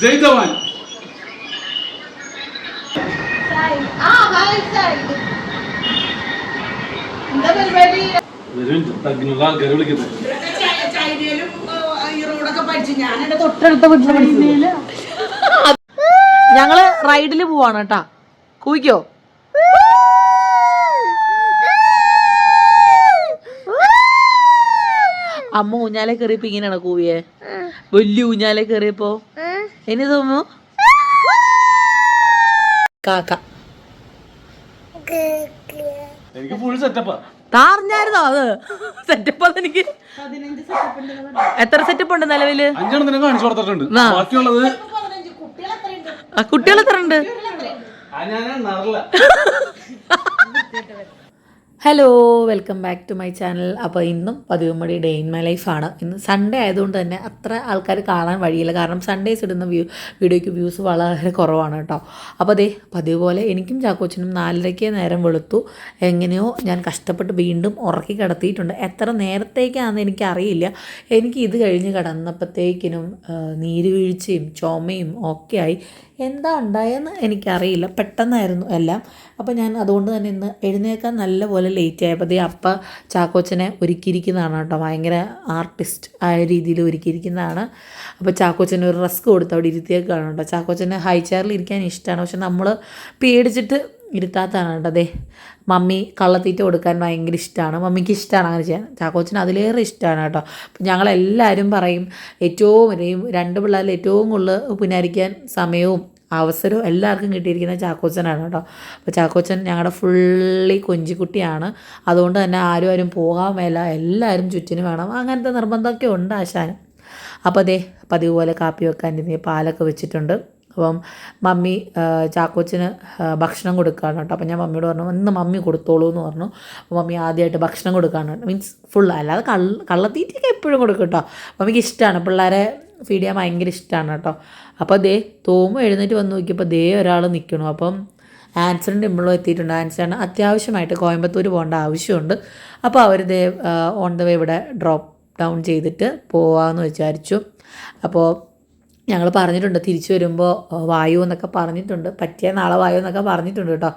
ജയ് പഠിച്ചത് ഞങ്ങൾ റൈഡിൽ പോവാണ് കേട്ടാ. കുവിക്കോ? അമ്മ ഊഞ്ഞാലെ കയറിയപ്പോ ഇങ്ങനെയാണ് കൂവിയെ? വലിയ ഊഞ്ഞാലെ കയറിയപ്പോ ഇനി തോന്നുന്നു കാക്ക. എനിക്ക് ഫുൾ സെറ്റപ്പാ താറിഞ്ഞായിരുന്നോ അത്? സെറ്റപ്പ് അത് എനിക്ക്. എത്ര സെറ്റപ്പ് ഉണ്ട് നിലവിൽ? അഞ്ചെണ്ണത്തിനെ കാണിച്ചു കൊടുത്തിട്ടുണ്ട്. ബാക്കിയുള്ളത് കുട്ടികൾ എത്ര ഉണ്ട്? Hello welcome back to my channel അപ്പോൾ ഇന്നും പതിവുമടി ഡേ ഇൻ മൈ ലൈഫാണ് ഇന്ന് സൺഡേ ആയതുകൊണ്ട് തന്നെ അത്ര ആൾക്കാർ കാണാൻ വഴിയില്ല. കാരണം സൺഡേസ് ഇടുന്ന വ്യൂ വീഡിയോയ്ക്ക് വ്യൂസ് വളരെ കുറവാണ് കേട്ടോ. അപ്പോൾ അതേ പതിവ് പോലെ എനിക്കും ചാക്കോച്ചനും നാലരയ്ക്ക് നേരം വെളുത്തു. എങ്ങനെയോ ഞാൻ കഷ്ടപ്പെട്ട് വീണ്ടും ഉറക്കി കിടത്തിയിട്ടുണ്ട്. എത്ര നേരത്തേക്കാണെന്ന് എനിക്കറിയില്ല. എനിക്ക് ഇത് കഴിഞ്ഞ് കിടന്നപ്പോഴത്തേക്കിനും നീര് വീഴ്ചയും ചുമയും ഒക്കെ ആയി. എന്താ ഉണ്ടായെന്ന് എനിക്കറിയില്ല. പെട്ടെന്നായിരുന്നു എല്ലാം. അപ്പോൾ ഞാൻ അതുകൊണ്ട് തന്നെ ഇന്ന് എഴുന്നേൽക്കാൻ നല്ലപോലെ ലേറ്റ് ആയപ്പോൾ അപ്പ ചാക്കോച്ചനെ ഒരുക്കിയിരിക്കുന്നതാണ് കേട്ടോ. ഭയങ്കര ആർട്ടിസ്റ്റ് ആയ രീതിയിൽ ഒരുക്കിയിരിക്കുന്നതാണ്. അപ്പോൾ ചാക്കോച്ചന് ഒരു റിസ്ക് കൊടുത്ത് അവിടെ ഇരുത്തിയേക്കാണ് കേട്ടോ. ചാക്കോച്ചന് ഹൈ ചെയറിൽ ഇരിക്കാൻ ഇഷ്ടമാണ് പക്ഷെ നമ്മൾ പേടിച്ചിട്ട് അതെ മമ്മി കള്ളത്തീറ്റ കൊടുക്കാൻ ഭയങ്കര ഇഷ്ടമാണ് മമ്മിക്ക് ഇഷ്ടമാണ് അങ്ങനെ ചെയ്യാൻ. ചാക്കോച്ചന് അതിലേറെ ഇഷ്ടമാണ് കേട്ടോ. അപ്പം ഞങ്ങളെല്ലാവരും പറയും ഏറ്റവും രണ്ട് പിള്ളേരിൽ ഏറ്റവും കൂടുതൽ പുനരിക്കാൻ സമയവും അവസരവും എല്ലാവർക്കും കിട്ടിയിരിക്കുന്ന ചാക്കോച്ചനാണ് കേട്ടോ. അപ്പോൾ ചാക്കോച്ചൻ ഞങ്ങളുടെ ഫുള്ളി കൊഞ്ചിക്കുട്ടിയാണ്. അതുകൊണ്ട് തന്നെ ആരും ആരും പോകാൻ മേല. എല്ലാവരും ചുറ്റിനും വേണം. അങ്ങനത്തെ നിർബന്ധമൊക്കെ ഉണ്ട് ആശാനും. അപ്പോൾ അതേ പതിവ് പോലെ കാപ്പി വെക്കാൻ പാലൊക്കെ വെച്ചിട്ടുണ്ട്. അപ്പം മമ്മി ചാക്കോച്ചിന് ഭക്ഷണം കൊടുക്കുകയാണ് കേട്ടോ. അപ്പം ഞാൻ മമ്മിയോട് പറഞ്ഞു ഇന്ന് മമ്മി കൊടുത്തോളൂ എന്ന് പറഞ്ഞു. അപ്പോൾ മമ്മി ആദ്യമായിട്ട് ഭക്ഷണം കൊടുക്കുകയാണ് മീൻസ് ഫുൾ അല്ലാതെ കള്ള കള്ളത്തീറ്റയൊക്കെ എപ്പോഴും കൊടുക്കും കേട്ടോ. മമ്മിക്ക് ഇഷ്ടമാണ് പിള്ളേരെ ഫീഡ് ചെയ്യാൻ ഭയങ്കര ഇഷ്ടമാണ് കേട്ടോ. അപ്പോൾ ദേ തോമ എഴുന്നേറ്റ് വന്ന് നോക്കിയപ്പോൾ ദേ ഒരാൾ നിൽക്കണു. അപ്പം ആൻസറിന്റെ ഇമ്പിളും എത്തിയിട്ടുണ്ട്. ആൻസറിന് അത്യാവശ്യമായിട്ട് കോയമ്പത്തൂർ പോകേണ്ട ആവശ്യമുണ്ട്. അപ്പോൾ അവർ ദേ ഓൺ ദ വേ ഇവിടെ ഡ്രോപ്പ് ഡൗൺ ചെയ്തിട്ട് പോവാമെന്ന് വിചാരിച്ചു. അപ്പോൾ ഞങ്ങൾ പറഞ്ഞിട്ടുണ്ട് തിരിച്ചു വരുമ്പോൾ വായു എന്നൊക്കെ പറഞ്ഞിട്ടുണ്ട് പറ്റിയ നാളെ വായു എന്നൊക്കെ പറഞ്ഞിട്ടുണ്ട് കേട്ടോ.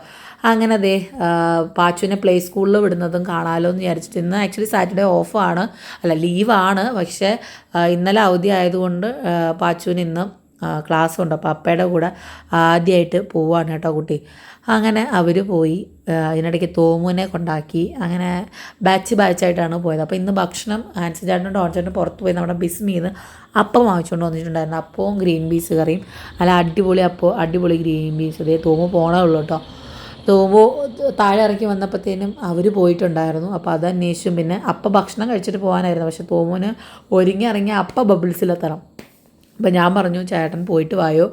അങ്ങനെ അതെ പാച്ചുവിനെ പ്ലേ സ്കൂളിൽ വിടുന്നതും കാണാമല്ലോ എന്ന് വിചാരിച്ചിട്ട് ഇന്ന് ആക്ച്വലി സാറ്റർഡേ ഓഫാണ് അല്ല ലീവാണ് പക്ഷേ ഇന്നലെ അവധി ആയതുകൊണ്ട് പാച്ചുവിന് ഇന്ന് ക്ലാസ് ഉണ്ട് അപ്പോൾ അപ്പയുടെ കൂടെ ആദ്യമായിട്ട് പോവാണ് കേട്ടോ കുട്ടി. അങ്ങനെ അവർ പോയി അതിനിടയ്ക്ക് തോമുവിനെ കൊണ്ടാക്കി. അങ്ങനെ ബാച്ച് ബാച്ചായിട്ടാണ് പോയത്. അപ്പോൾ ഇന്ന് ഭക്ഷണം ആൻസി ചേട്ടനും ഡോൺ പുറത്ത് പോയി നമ്മുടെ ബിസ്മിന്ന് അപ്പം വാങ്ങിച്ചുകൊണ്ട് വന്നിട്ടുണ്ടായിരുന്നു. അപ്പവും ഗ്രീൻ പീസ് കറിയും. അല്ല അടിപൊളി അപ്പോൾ അടിപൊളി ഗ്രീൻ പീസ്. അതേ തോമു പോണേ ഉള്ളൂ കേട്ടോ. തോമു താഴെ ഇറക്കി വന്നപ്പോഴത്തേനും അവർ പോയിട്ടുണ്ടായിരുന്നു. അപ്പോൾ അത് അന്വേഷിച്ചും. പിന്നെ അപ്പം ഭക്ഷണം കഴിച്ചിട്ട് പോകാനായിരുന്നു. പക്ഷേ തോമുവിന് ഒരുങ്ങി ഇറങ്ങി അപ്പം ബബിൾസിലെത്തണം. അപ്പോൾ ഞാൻ പറഞ്ഞു ചേട്ടൻ പോയിട്ട് വായോ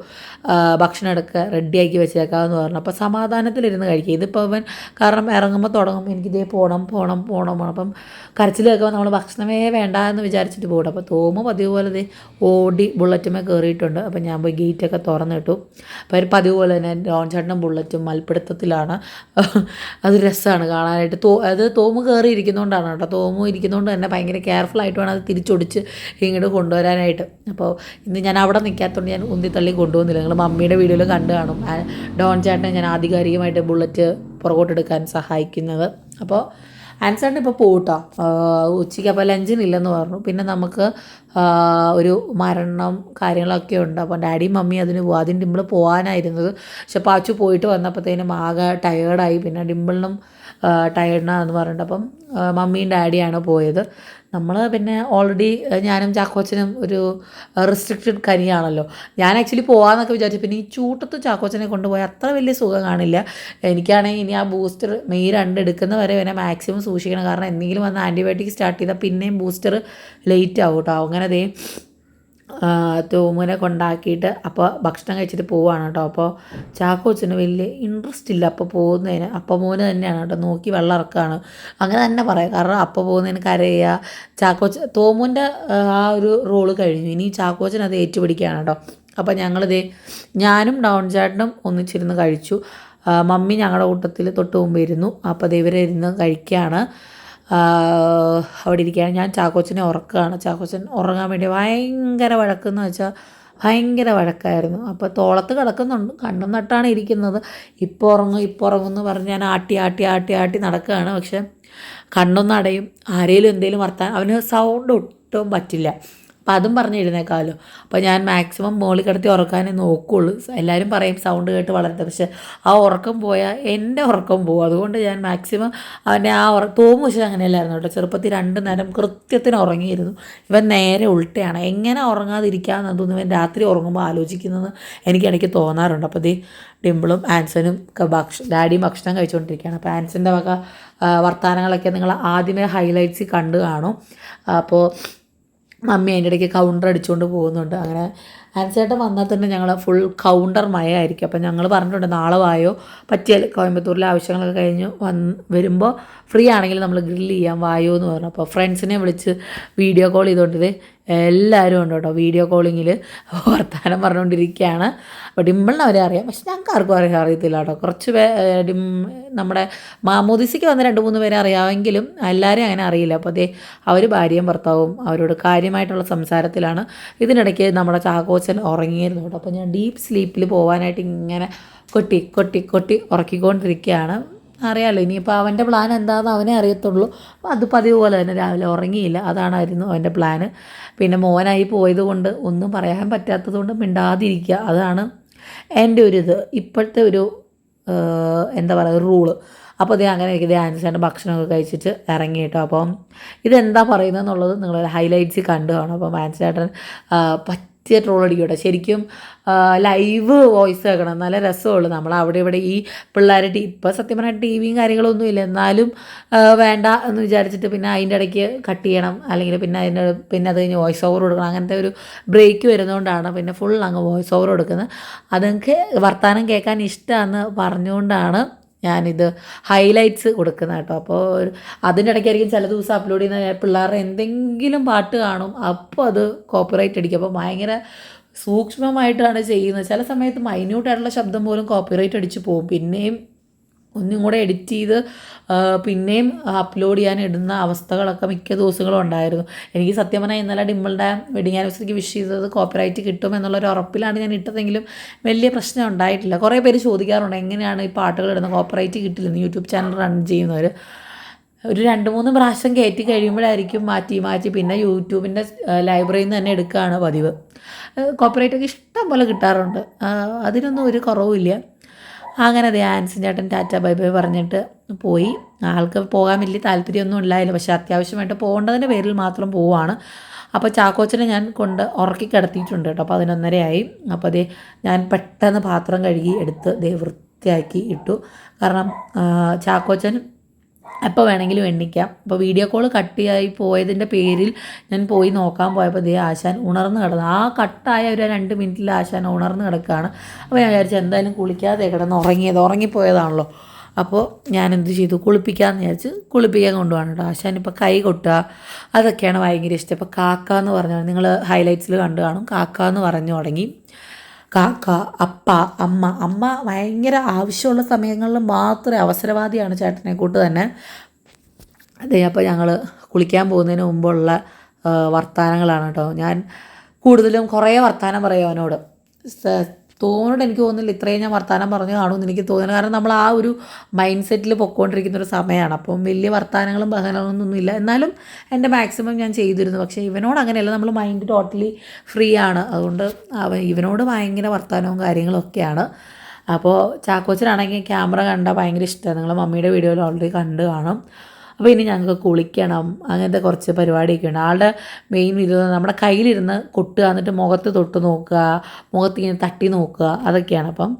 ഭക്ഷണം എടുക്കുക റെഡിയാക്കി വെച്ചേക്കാമെന്ന് പറഞ്ഞു. അപ്പോൾ സമാധാനത്തിലിരുന്ന് കഴിക്കുക ഇതിപ്പോൾ അവൻ കാരണം ഇറങ്ങുമ്പോൾ തുടങ്ങുമ്പോൾ എനിക്ക് ഇതേ പോകണം പോകണം പോകണം പോകണം അപ്പം കരച്ചിൽ കേൾക്കുമ്പോൾ നമ്മൾ ഭക്ഷണമേ വേണ്ട എന്ന് വിചാരിച്ചിട്ട് പോകണം അപ്പോൾ തോമ പതിവ് പോലെ ദേ ഓടി ബുള്ളറ്റുമേ കയറിയിട്ടുണ്ട് അപ്പം ഞാൻ പോയി ഗേറ്റൊക്കെ തുറന്നിട്ടു. അപ്പോൾ ഒരു പതിവ് പോലെ തന്നെ ലോൺ ചേട്ടനും ബുള്ളറ്റും മൽപ്പിടുത്തത്തിലാണ്. അത് രസമാണ് കാണാനായിട്ട്. തോ അത് തോമ് കയറി ഇരിക്കുന്നതുകൊണ്ടാണ് കേട്ടോ. തോമു ഇരിക്കുന്നതുകൊണ്ട് തന്നെ ഭയങ്കര കെയർഫുൾ ആയിട്ട് വേണം അത് തിരിച്ചൊടിച്ച് ഇങ്ങോട്ട് കൊണ്ടുവരാനായിട്ട്. അപ്പോൾ ഇന്ന് ഞാൻ അവിടെ നിൽക്കാത്തതുകൊണ്ട് ഞാൻ ഉന്തിത്തള്ളി കൊണ്ടുവന്നില്ല. നിങ്ങൾ മമ്മിയുടെ വീഡിയോയിൽ കണ്ടു കാണും. ഡോൺ ചേട്ടനെ ഞാൻ ആധികാരികമായിട്ട് ബുള്ളറ്റ് പുറകോട്ടെടുക്കാൻ സഹായിക്കുന്നത്. അപ്പോൾ ആൻസറിന് ഇപ്പോൾ പോട്ടോ ഉച്ചയ്ക്ക് അപ്പോൾ ലഞ്ചിനില്ലെന്ന് പറഞ്ഞു. പിന്നെ നമുക്ക് ഒരു മരണം കാര്യങ്ങളൊക്കെ ഉണ്ട്. അപ്പോൾ ഡാഡിയും മമ്മി അതിന് പോകും ആദ്യം ഡിമ്പിൾ പോകാനായിരുന്നത് പക്ഷെ പാച്ചു പോയിട്ട് വന്നപ്പോഴത്തേനും ആകെ ടയേർഡായി പിന്നെ ഡിമ്പിളിനും ടയേർഡാണെന്ന് പറഞ്ഞിട്ട് അപ്പം മമ്മിയും ഡാഡിയാണ് പോയത്. നമ്മൾ പിന്നെ ഓൾറെഡി ഞാനും ചാക്കോച്ചനും ഒരു റെസ്ട്രിക്റ്റഡ് കരിയാണല്ലോ. ഞാൻ ആക്ച്വലി പോകാമെന്നൊക്കെ വിചാരിച്ചു. പിന്നെ ഈ ചൂട്ടത്ത് ചാക്കോച്ചനെ കൊണ്ടുപോയി അത്ര വലിയ സുഖം കാണില്ല. എനിക്കാണെങ്കിൽ ഇനി ആ ബൂസ്റ്റർ മെയ് രണ്ട് എടുക്കുന്ന വരെ പിന്നെ മാക്സിമം സൂക്ഷിക്കണം. കാരണം എന്തെങ്കിലും വന്ന് ആന്റിബയോട്ടിക് സ്റ്റാർട്ട് ചെയ്താൽ പിന്നെയും ബൂസ്റ്റർ ലേറ്റ് ആവും കേട്ടോ അങ്ങനെ ദേ തൂമുനെ കൊണ്ടാക്കിയിട്ട് അപ്പോൾ ഭക്ഷണം കഴിച്ചിട്ട് പോവുകയാണ് കേട്ടോ. അപ്പോൾ ചാക്കോച്ചന് വലിയ ഇൻട്രസ്റ്റ് ഇല്ല അപ്പോൾ പോകുന്നതിന്. അപ്പം മോന് തന്നെയാണ് കേട്ടോ. നോക്കി വെള്ളം ഇറക്കുകയാണ് അങ്ങനെ തന്നെ പറയാം. കാരണം അപ്പോൾ പോകുന്നതിന് കരയുക ചാക്കോച്ച തോമുന്റെ ആ ഒരു റോൾ കഴിഞ്ഞു. ഇനി ചാക്കോച്ചൻ അത് ഏറ്റുപിടിക്കുകയാണ് കേട്ടോ. അപ്പോൾ ഞങ്ങളിതേ ഞാനും ഡൗൺ ചാട്ടനും ഒന്നിച്ചിരുന്ന് കഴിച്ചു. മമ്മി ഞങ്ങളുടെ കൂട്ടത്തിൽ തൊട്ട് മുമ്പ് ഇരുന്നു. അപ്പോൾ ഇവരെ ഇരുന്ന് കഴിക്കുകയാണ്. അവിടെ ഇരിക്കുകയാണ്. ഞാൻ ചാക്കോച്ചനെ ഉറക്കുകയാണ്. ചാക്കോച്ചൻ ഉറങ്ങാൻ വേണ്ടി ഭയങ്കര വഴക്കെന്ന് വെച്ചാൽ ഭയങ്കര വഴക്കായിരുന്നു. അപ്പോൾ തോളത്ത് കിടക്കുന്നുണ്ട്. കണ്ണും നട്ടാണ് ഇരിക്കുന്നത്. ഇപ്പോൾ ഉറങ്ങും ഇപ്പോൾ ഉറങ്ങും എന്ന് പറഞ്ഞ് ഞാൻ ആട്ടി ആട്ടി ആട്ടി ആട്ടി നടക്കുകയാണ്. പക്ഷെ കണ്ണൊന്നടയും ആരേലും എന്തെങ്കിലും വർത്താൻ അവന് സൗണ്ട് ഒട്ടും പറ്റില്ല. അപ്പം അതും പറഞ്ഞിരുന്നേക്കാമല്ലോ അപ്പോൾ ഞാൻ മാക്സിമം മുകളിൽ കിടത്തി ഉറക്കാനേ നോക്കുകയുള്ളൂ എല്ലാവരും പറയും സൗണ്ട് കേട്ട് വളരട്ടെ. പക്ഷെ ആ ഉറക്കം പോയാൽ എന്റെ ഉറക്കം പോകും അതുകൊണ്ട് ഞാൻ മാക്സിമം അവന്റെ ആ ഉറ തോമു പക്ഷേ അങ്ങനെയല്ലായിരുന്നു കേട്ടോ. ചെറുപ്പത്തിൽ രണ്ട് നേരം കൃത്യത്തിന് ഉറങ്ങിയിരുന്നു. ഇവൻ നേരെ ഉൾട്ടയാണ്. എങ്ങനെ ഉറങ്ങാതിരിക്കാമെന്ന് തോന്നുന്നു ഇവൻ രാത്രി ഉറങ്ങുമ്പോൾ ആലോചിക്കുന്നത് എനിക്ക് ഇടയ്ക്ക് തോന്നാറുണ്ട്. അപ്പോൾ ദേ ഡിമ്പിളും ആൻസനും ഒക്കെ ഭക്ഷ ഡാഡിയും ഭക്ഷണം കഴിച്ചുകൊണ്ടിരിക്കുകയാണ് അപ്പോൾ ആൻസന്റെ വക വർത്തമാനങ്ങളൊക്കെ നിങ്ങൾ ആദ്യമേ ഹൈലൈറ്റ്സ് കണ്ടു കാണും. അപ്പോൾ മമ്മി അതിന്റെ ഇടയ്ക്ക് കൗണ്ടർ അടിച്ചുകൊണ്ട് പോകുന്നുണ്ട്. അങ്ങനെ ആൻസേട്ടൻ വന്നാൽ തന്നെ ഞങ്ങൾ ഫുൾ കൗണ്ടർ മഴയായിരിക്കും. അപ്പം ഞങ്ങൾ പറഞ്ഞിട്ടുണ്ട് നാളെ വായോ? പറ്റിയാൽ കോയമ്പത്തൂരിലെ ആവശ്യങ്ങളൊക്കെ കഴിഞ്ഞ് വന്ന് വരുമ്പോൾ ഫ്രീ ആണെങ്കിൽ നമ്മൾ ഗ്രില്ല് ചെയ്യാം വായോ എന്ന് പറഞ്ഞു. അപ്പോൾ ഫ്രണ്ട്സിനെ വിളിച്ച് വീഡിയോ കോൾ ചെയ്തുകൊണ്ടിത് എല്ലാവരും ഉണ്ട് കേട്ടോ വീഡിയോ കോളിങ്ങിൽ വർത്തമാനം പറഞ്ഞുകൊണ്ടിരിക്കുകയാണ് അപ്പോൾ ഡിമ്പിളിനെ അവരെ അറിയാം. പക്ഷെ ഞങ്ങൾക്ക് ആർക്കും അറിയാൻ അറിയത്തില്ല കേട്ടോ. കുറച്ച് പേ ഡിം നമ്മുടെ മാമോദിസിക്ക് വന്ന രണ്ട് മൂന്ന് പേരെ അറിയാമെങ്കിലും എല്ലാവരെയും അങ്ങനെ അറിയില്ല. അപ്പോൾ അതേ അവർ ഭാര്യയും ഭർത്താവും അവരോട് കാര്യമായിട്ടുള്ള സംസാരത്തിലാണ്. ഇതിനിടയ്ക്ക് നമ്മുടെ ചാക്കോച്ചൻ ഉറങ്ങിയിരുന്നു കേട്ടോ. അപ്പോൾ ഞാൻ ഡീപ്പ് സ്ലീപ്പിൽ പോകാനായിട്ട് ഇങ്ങനെ കൊട്ടി കൊട്ടി കൊട്ടി ഉറക്കിക്കൊണ്ടിരിക്കുകയാണ്. അറിയാമല്ലോ ഇനിയിപ്പോൾ അവന്റെ പ്ലാൻ എന്താണെന്ന് അവനെ അറിയത്തുള്ളൂ. അപ്പോൾ അത് പതിവ് പോലെ തന്നെ രാവിലെ ഉറങ്ങിയില്ല. അതാണായിരുന്നു അവന്റെ പ്ലാൻ പിന്നെ മോനായി പോയത് കൊണ്ട് ഒന്നും പറയാൻ പറ്റാത്തത് കൊണ്ട് മിണ്ടാതിരിക്കുക. അതാണ് എന്റെ ഒരു ഇത്. ഇപ്പോഴത്തെ ഒരു എന്താ പറയുക റൂൾ അപ്പോൾ അത് അങ്ങനെ ഇത് ആൻസേന്റെ ഭക്ഷണമൊക്കെ കഴിച്ചിട്ട് ഇറങ്ങി കേട്ടോ. അപ്പം ഇതെന്താ പറയുന്നത് എന്നുള്ളത് നിങ്ങൾ ഹൈലൈറ്റ്സ് കണ്ടു കാണും. അപ്പം ആൻസേട്ടൻ പറ്റിയ ട്രോൾ അടിക്കും കേട്ടോ ശരിക്കും ലൈവ് വോയിസ് കേൾക്കണം. നല്ല രസമുള്ളൂ. നമ്മൾ അവിടെ ഇവിടെ ഈ പിള്ളേർ ടി ഇപ്പോൾ സത്യം പറഞ്ഞാൽ ടി വിയും കാര്യങ്ങളൊന്നും ഇല്ല. എന്നാലും വേണ്ട എന്ന് വിചാരിച്ചിട്ട് പിന്നെ അതിന്റെ ഇടയ്ക്ക് കട്ട് ചെയ്യണം. അല്ലെങ്കിൽ പിന്നെ അതിന്റെ പിന്നെ അത് കഴിഞ്ഞ് വോയിസ് ഓവർ കൊടുക്കണം. അങ്ങനത്തെ ഒരു ബ്രേക്ക് വരുന്നതുകൊണ്ടാണ് പിന്നെ ഫുൾ അങ്ങ് വോയിസ് ഓവർ കൊടുക്കുന്നത്. അതെനിക്ക് വർത്തമാനം കേൾക്കാൻ ഇഷ്ടമാണെന്ന് പറഞ്ഞുകൊണ്ടാണ് ഞാനിത് ഹൈലൈറ്റ്സ് കൊടുക്കുന്ന കേട്ടോ. അപ്പോൾ ഇടയ്ക്കായിരിക്കും ചില ദിവസം അപ്ലോഡ് ചെയ്യുന്ന പിള്ളേരുടെ എന്തെങ്കിലും പാട്ട് കാണും അപ്പോൾ അത് കോപ്പിറൈറ്റ് അടിക്കും. അപ്പോൾ ഭയങ്കര സൂക്ഷ്മമായിട്ടാണ് ചെയ്യുന്നത്. ചില സമയത്ത് മൈന്യൂട്ടായിട്ടുള്ള ശബ്ദം പോലും കോപ്പിറൈറ്റ് അടിച്ച് പോകും. പിന്നെയും ഒന്നും കൂടെ എഡിറ്റ് ചെയ്ത് പിന്നെയും അപ്ലോഡ് ചെയ്യാൻ ഇടുന്ന അവസ്ഥകളൊക്കെ മിക്ക ദിവസങ്ങളും ഉണ്ടായിരുന്നു. എനിക്ക് സത്യം പറഞ്ഞാൽ ഇന്നലെ ഡിമ്പിളുടെ വെഡിങ് ആനിവേഴ്സറിക്ക് വിഷ് ചെയ്തത് കോപ്പറേറ്റ് കിട്ടും എന്നുള്ളൊരു ഉറപ്പിലാണ് ഞാൻ ഇട്ടതെങ്കിലും വലിയ പ്രശ്നം ഉണ്ടായിട്ടില്ല. കുറേ പേര് ചോദിക്കാറുണ്ട് എങ്ങനെയാണ് ഈ പാട്ടുകൾ ഇടുന്നത്? കോപ്പറേറ്റ് കിട്ടില്ലെന്ന് യൂട്യൂബ് ചാനൽ റൺ ചെയ്യുന്നവർ ഒരു രണ്ട് മൂന്ന് പ്രാവശ്യം കയറ്റി കഴിയുമ്പോഴായിരിക്കും മാറ്റി മാറ്റി പിന്നെ യൂട്യൂബിന്റെ ലൈബ്രറിയിൽ നിന്ന് തന്നെ എടുക്കുകയാണ് പതിവ്. കോപ്പറേറ്റൊക്കെ ഇഷ്ടം പോലെ കിട്ടാറുണ്ട്. അതിനൊന്നും ഒരു കുറവുമില്ല. അങ്ങനെ അതെ ആൻസൻ ചേട്ടൻ ടാറ്റ ബൈ ബൈ പറഞ്ഞിട്ട് പോയി. ആൾക്ക് പോകാൻ വലിയ താല്പര്യമൊന്നും ഉണ്ടായില്ല പക്ഷേ അത്യാവശ്യമായിട്ട് പോകേണ്ടതിന്റെ പേരിൽ മാത്രം പോവാണ് അപ്പോൾ ചാക്കോച്ചനെ ഞാൻ കൊണ്ട് ഉറക്കി കിടത്തിയിട്ടുണ്ട് കേട്ടോ. അപ്പോൾ പതിനൊന്നരയായി. അപ്പോൾ അതേ ഞാൻ പെട്ടെന്ന് പാത്രം കഴുകി എടുത്ത് ദേ വൃത്തിയാക്കി ഇട്ടു. കാരണം ചാക്കോച്ചൻ എപ്പോൾ വേണമെങ്കിലും എണ്ണിക്കാം. അപ്പോൾ വീഡിയോ കോൾ കട്ടിയായി പോയതിന്റെ പേരിൽ ഞാൻ പോയി നോക്കാൻ പോയപ്പോൾ ദേ ആശാൻ ഉണർന്ന് കിടന്നു. ആ കട്ടായ ഒരു രണ്ട് മിനിറ്റിൽ ആശാൻ ഉണർന്ന് കിടക്കുകയാണ് അപ്പോൾ ഞാൻ വിചാരിച്ചു എന്തായാലും കുളിക്കാതെ കിടന്ന് ഉറങ്ങിയത് ഉറങ്ങിപ്പോയതാണല്ലോ. അപ്പോൾ ഞാൻ എന്ത് ചെയ്തു? കുളിപ്പിക്കാമെന്ന് വിചാരിച്ച് കുളിപ്പിക്കാൻ കൊണ്ടുപോകണം കേട്ടോ. ആശാൻ ഇപ്പോൾ കൈ കൊട്ടുക അതൊക്കെയാണ് ഭയങ്കര ഇഷ്ടം. ഇപ്പോൾ കാക്ക എന്ന് പറഞ്ഞാൽ നിങ്ങൾ ഹൈലൈറ്റ്സിൽ കണ്ടു കാണും. കാക്ക എന്ന് പറഞ്ഞു തുടങ്ങി. കാക്ക അപ്പ അമ്മ. അമ്മ ഭയങ്കര ആവശ്യമുള്ള സമയങ്ങളിൽ മാത്രമേ അവസരവാദിയാണ് ചേട്ടനെ കൂട്ട് തന്നെ. അതെ അപ്പോൾ ഞങ്ങൾ കുളിക്കാൻ പോകുന്നതിന് മുമ്പുള്ള വർത്തമാനങ്ങളാണ് കേട്ടോ. ഞാൻ കൂടുതലും കുറേ വർത്തമാനം പറയും അവനോട്. തോന്നുന്നുണ്ട് എനിക്ക് തോന്നുന്നില്ല ഇത്രയും ഞാൻ വർത്തമാനം പറഞ്ഞു കാണുമെന്ന് എനിക്ക് തോന്നുന്നു. കാരണം നമ്മൾ ആ ഒരു മൈൻഡ് സെറ്റിൽ പൊയ്ക്കൊണ്ടിരിക്കുന്ന ഒരു സമയമാണ് അപ്പം വലിയ വർത്തമാനങ്ങളും ബഹനങ്ങളൊന്നും ഇല്ല. എന്നാലും എന്റെ മാക്സിമം ഞാൻ ചെയ്തിരുന്നു. പക്ഷേ ഇവനോട് അങ്ങനെയല്ല. നമ്മൾ മൈൻഡ് ടോട്ടലി ഫ്രീ ആണ്. അതുകൊണ്ട് അവൻ ഇവനോട് ഭയങ്കര വർത്തമാനവും കാര്യങ്ങളും ഒക്കെയാണ്. അപ്പോൾ ചാക്കോച്ചനാണെങ്കിൽ ക്യാമറ കണ്ടാൽ ഭയങ്കര ഇഷ്ടമാണ്. നിങ്ങൾ മമ്മിയുടെ വീഡിയോയിൽ ഓൾറെഡി കണ്ട് കാണും. അപ്പോൾ ഇനി ഞങ്ങൾക്ക് കുളിക്കണം അങ്ങനത്തെ കുറച്ച് പരിപാടിയൊക്കെ ഉണ്ട്. ആളുടെ മെയിൻ ഇത് നമ്മുടെ കയ്യിലിരുന്ന് കൊട്ടുക എന്നിട്ട് മുഖത്ത് തൊട്ട് നോക്കുക മുഖത്ത് ഇങ്ങനെ തട്ടി നോക്കുക അതൊക്കെയാണ് അപ്പം.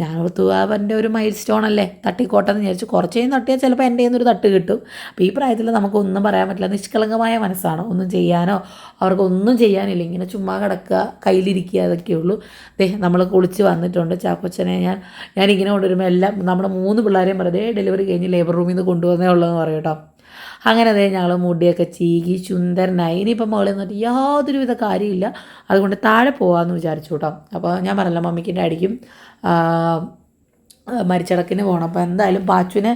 ഞാൻ ഓർത്തു അവന്റെ ഒരു മൈൽ സ്റ്റോൺ അല്ലേ? തട്ടിക്കോട്ടെന്ന് വിചാരിച്ചു. കുറച്ച് കഴിഞ്ഞ് തട്ടിയാൽ ചിലപ്പോൾ എന്റെ നിന്നൊരു തട്ട് കിട്ടും. അപ്പോൾ ഈ പ്രായത്തിൽ നമുക്കൊന്നും പറയാൻ പറ്റില്ല. നിഷ്കളങ്കമായ മനസ്സാണ്. ഒന്നും ചെയ്യാനോ അവർക്കൊന്നും ചെയ്യാനില്ല. ഇങ്ങനെ ചുമ്മാ കിടക്കുക കയ്യിലിരിക്കുക അതൊക്കെ ഉള്ളൂ. ദേ നമ്മൾ കുളിച്ച് വന്നിട്ടുണ്ട്. ചാക്കോച്ചനെ ഞാൻ ഞാനിങ്ങനെ കൊണ്ടുവരുമ്പോൾ എല്ലാം നമ്മുടെ മൂന്ന് പിള്ളേരെയും വെറുതെ ഡെലിവറി കഴിഞ്ഞ് ലേബർ റൂമിൽ നിന്ന് കൊണ്ടുവന്നേ ഉള്ളതെന്ന് പറയും കേട്ടോ. അങ്ങനെ അതേ ഞങ്ങൾ മുടിയൊക്കെ ചീകി ചുന്ദരനായി ഇനിയിപ്പം മുകളിൽ നിന്നിട്ട് യാതൊരുവിധ കാര്യമില്ല അതുകൊണ്ട് താഴെ പോകാമെന്ന് വിചാരിച്ചു കേട്ടോ അപ്പോൾ ഞാൻ പറഞ്ഞല്ലോ മമ്മിക്കും ഡാഡിക്കും ആ, മരിച്ചടക്കിന് പോകണം അപ്പോൾ എന്തായാലും പാച്ചുവിനെ